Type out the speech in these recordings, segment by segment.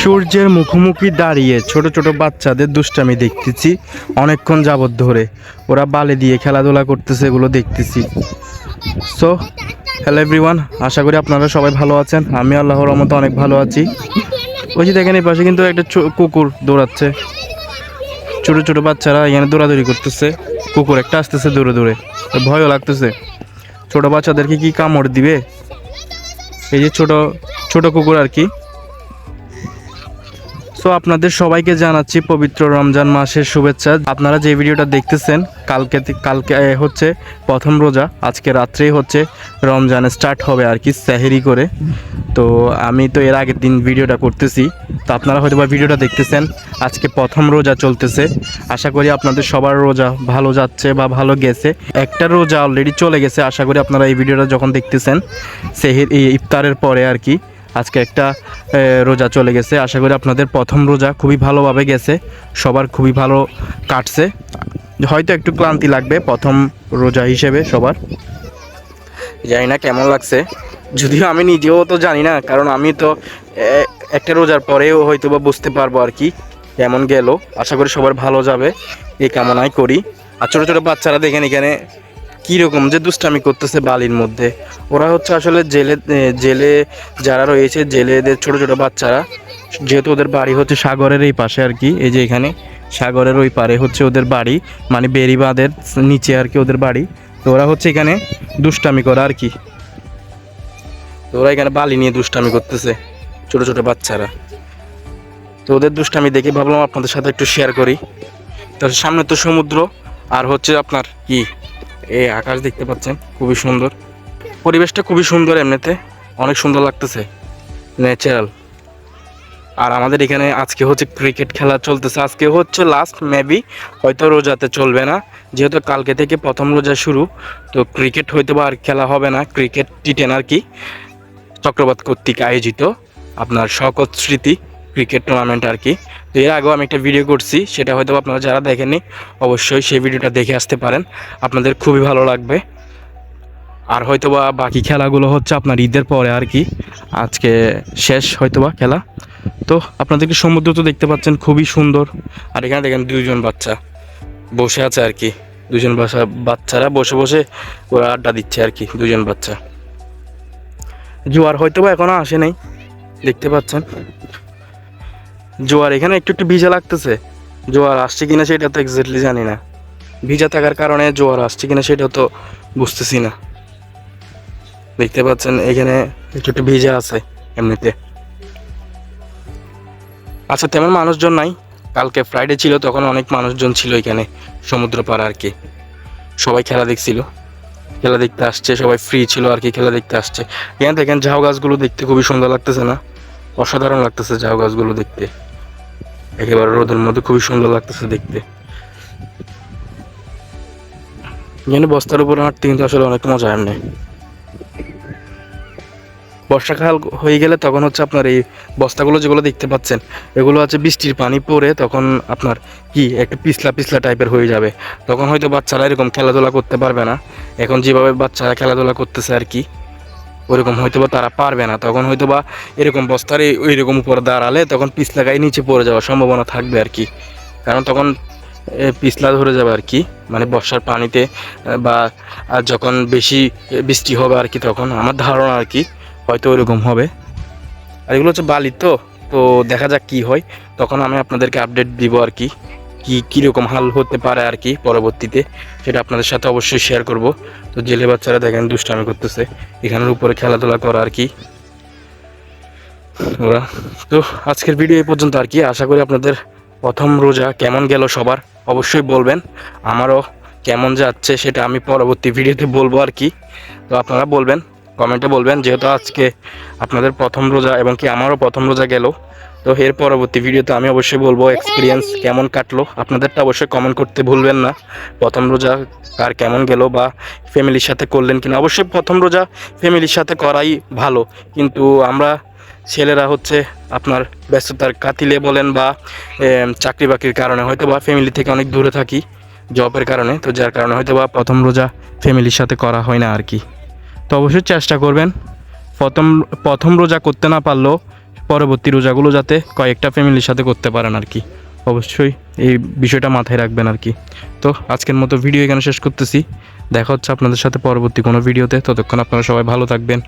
সূর্যের মুখোমুখি দাঁড়িয়ে ছোট ছোট বাচ্চাদের দুষ্টামি দেখতেছি, অনেকক্ষণ যাবত ধরে। ওরা বালে দিয়ে খেলাধুলা করতেছে এগুলো দেখতেছি। সো হ্যালো এভরিওয়ান আশা করি আপনারা সবাই ভালো আছেন। আমি আল্লাহর রহমতে অনেক ভালো আছি। ওই যে দেখেন, এই পাশে কিন্তু একটা কুকুর দৌড়াচ্ছে। ছোট ছোট বাচ্চারা এখানে দৌড়াদৌড়ি করতেছে। কুকুর একটা আসতেছে দূরে দূরে। ভয়ও লাগতেছে। ছোট বাচ্চাদেরকে কি কামড় দিবে? এই যে ছোট ছোট কুকুর আর কি। সো আপনাদের সবাইকে জানাচ্ছি পবিত্র রমজান মাসের শুভেচ্ছা। আপনারা যে ভিডিওটা দেখতেছেন, কালকে কালকে হচ্ছে প্রথম রোজা, আজকে রাত্রেই হচ্ছে রমজান স্টার্ট হবে আর কি, সেহেরি করে। তো আমি তো এর আগের দিন ভিডিওটা করতেছি। তো আপনারা হয়তো বা ভিডিওটা দেখতেছেন, আজকে প্রথম রোজা চলতেছে। আশা করি আপনাদের সবার রোজা ভালো যাচ্ছে বা ভালো গেছে। একটা রোজা অলরেডি চলে গেছে, আশা করি আপনারা এই ভিডিওটা যখন দেখতেছেন, সেহের ইফতারের পরে আর কি। আজকে একটা রোজা চলে গেছে। আশা করি আপনাদের প্রথম রোজা খুবই ভালোভাবে গেছে। সবার খুবই ভালো কাটছে। হয়তো একটু ক্লান্তি লাগবে প্রথম রোজা হিসেবে সবার। জানি না কেমন লাগছে। যদিও আমি নিজেও তো জানি না, কারণ আমি তো একটা রোজার পরেও হয়তো বা বুঝতে পারব আর কি কেমন গেল। আশা করি সবার ভালো যাবে। এই কামনাই করি। আর ছোটো ছোটো বাচ্চারা দেখেন এখানে কীরকম যে দুষ্টামি করতেছে বালির মধ্যে? ওরা হচ্ছে আসলে জেলে জেলে যারা রয়েছে, জেলেদের ছোট ছোট বাচ্চারা, যেহেতু ওদের বাড়ি হচ্ছে সাগরের এই পাশে আর কি, এই যে এখানে সাগরের ওই পারে হচ্ছে ওদের বাড়ি মানে বেরিবাঁধের নিচে আর কি ওদের বাড়ি, তো ওরা হচ্ছে এখানে দুষ্টামি করা আর কি। তো ওরা এখানে বালি নিয়ে দুষ্টামি করতেছে, ছোট ছোট বাচ্চারা। তো ওদের দুষ্টামি দেখে ভাবলাম আপনাদের সাথে একটু শেয়ার করি। তো সামনে তো সমুদ্র, আর হচ্ছে আপনার কি? এই আকাশ দেখতে পাচ্ছেন, খুবই সুন্দর। পরিবেশটা খুবই সুন্দর এমনিতে, অনেক সুন্দর লাগতেছে ন্যাচারাল আর আমাদের এখানে আজকে হচ্ছে ক্রিকেট খেলা চলতেছে। আজকে হচ্ছে লাস্ট মেবি হয়তো রোজাতে চলবে না, যেহেতু কালকে থেকে প্রথম রোজা শুরু, তো ক্রিকেট হয়তো বা আর খেলা হবে না। ক্রিকেট টি টেন আর কি, চক্রবাত কর্তৃক আয়োজিত আপনার শকত স্মৃতি। ক্রিকেট টুর্নামেন্ট আর কি তো এর আগেও আমি একটা ভিডিও করছি, সেটা হয়তো আপনারা যারা দেখেননি, অবশ্যই সেই ভিডিওটা দেখে আসতে পারেন। আপনাদের খুবই ভালো লাগবে। আর হয়তোবা বাকি খেলাগুলো হচ্ছে আপনার ঈদের পরে আর কি আজকে শেষ হয়তোবা খেলা। তো আপনাদেরকে সমুদ্র তো দেখতে পাচ্ছেন, খুবই সুন্দর। আর এখানে দেখেন দুইজন বাচ্চা বসে আছে আর কি দুজন বাসা, বাচ্চারা বসে বসে ওরা আড্ডা দিচ্ছে আর কি দুজন বাচ্চা। জোয়ার হয়তোবা এখনও আসে নাই, দেখতে পাচ্ছেন। জোয়ার, এখানে একটু একটু ভিজা লাগতেছে। জোয়ার আসছে কিনা সেটা তো এক্স্যাক্টলি জানি না। ভিজা থাকার কারণে জোয়ার আসছে কিনা সেটা তো বুঝতেছি না। দেখতে পাচ্ছেন, এখানে একটু একটু ভিজা আছে এমনিতে। আচ্ছা তেমন মানুষজন নাই। কালকে ফ্রাইডে ছিল, তখন অনেক মানুষজন ছিল এখানে সমুদ্র পাড় আর কি। সবাই খেলা দেখছিল। খেলা দেখতে আসছে, সবাই ফ্রি ছিল আর কি, খেলা দেখতে আসছে। এখানে দেখেন, ঝাউ গাছগুলো দেখতে খুবই সুন্দর লাগতেছে না? অসাধারণ লাগতেছে ঝাউ গাছগুলো দেখতে। একেবারে রোদের মধ্যে খুবই সুন্দর লাগতেছে দেখতে। এখানে বস্তার উপর হাঁটতে কিন্তু আসলে অনেক মজা এমনি বর্ষাকাল হয়ে গেলে তখন হচ্ছে আপনার এই বস্তাগুলো যেগুলো দেখতে পাচ্ছেন, এগুলো হচ্ছে বৃষ্টির পানি পড়ে তখন আপনার কি একটু পিছলা পিছলা টাইপের হয়ে যাবে। তখন হয়তো বাচ্চারা এরকম খেলাধুলা করতে পারবে না। এখন যেভাবে বাচ্চারা খেলাধুলা করতেছে আর কি। ওরকম হয়তো বা তারা পারবে না। তখন হয়তো বা এরকম বস্তারে এই- ওইরকম উপরে দাঁড়ালে তখন পিছলা গায়ে নিচে পড়ে যাওয়ার সম্ভাবনা থাকবে আর কি। কারণ তখন পিছলা ধরে যাবে আর কি। মানে বর্ষার পানিতে বা আর যখন বেশি বৃষ্টি হবে আর কি তখন। আমার ধারণা আর কি, হয়তো ওইরকম হবে। আর এগুলো হচ্ছে বালি তো তো দেখা যাক কি হয়। তখন আমি আপনাদেরকে আপডেট দিব আর কি। কি কীরকম হাল হতে পারে আর কি পরবর্তীতে, সেটা আপনাদের সাথে অবশ্যই শেয়ার করব। তো জেলে বাচ্চারা দেখেন দুষ্টামি করতেছে, এখানের উপরে খেলাধুলা করা আর কি। ওরা, তো আজকের ভিডিও এই পর্যন্ত আর কি। আশা করি আপনাদের প্রথম রোজা কেমন গেল সবার, অবশ্যই বলবেন। আমারও কেমন যাচ্ছে সেটা আমি পরবর্তী ভিডিওতে বলব আর কি। তো আপনারা বলবেন কমেন্টে বলবেন, যেহেতু আজকে আপনাদের প্রথম রোজা এবং কি আমারও প্রথম রোজা গেল তো এর পরবর্তী ভিডিওতে আমি অবশ্যই বলব এক্সপিরিয়েন্স কেমন কাটলো। আপনাদেরটা অবশ্যই কমেন্ট করতে ভুলবেন না। প্রথম রোজা কার কেমন গেল বা ফ্যামিলির সাথে করলেন কিনা। অবশ্যই প্রথম রোজা ফ্যামিলির সাথে করাই ভালো। কিন্তু আমরা ছেলেরা হচ্ছে আপনার ব্যস্ততার কাতিলে বলেন বা চাকরি বাকরির কারণে হয়তো বা ফ্যামিলি থেকে অনেক দূরে থাকি জবের কারণে। তো যার কারণে হয়তো বা প্রথম রোজা ফ্যামিলির সাথে করা হয় না আর কি। তো অবশ্যই চেষ্টা করবেন। প্রথম প্রথম রোজা করতে না পারলেও পরবর্তী রোজাগুলো যাতে কয়েকটা ফ্যামিলির সাথে করতে পারেন আর কি। অবশ্যই এই বিষয়টা মাথায় রাখবেন আর কি। তো আজকের মতো ভিডিও এখানে শেষ করতেছি। দেখা হচ্ছে আপনাদের সাথে পরবর্তী কোনো ভিডিওতে। ততক্ষণ আপনারা সবাই ভালো থাকবেন,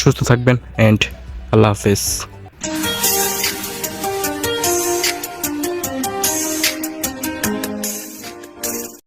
সুস্থ থাকবেন অ্যান্ড আল্লাহ হাফেজ।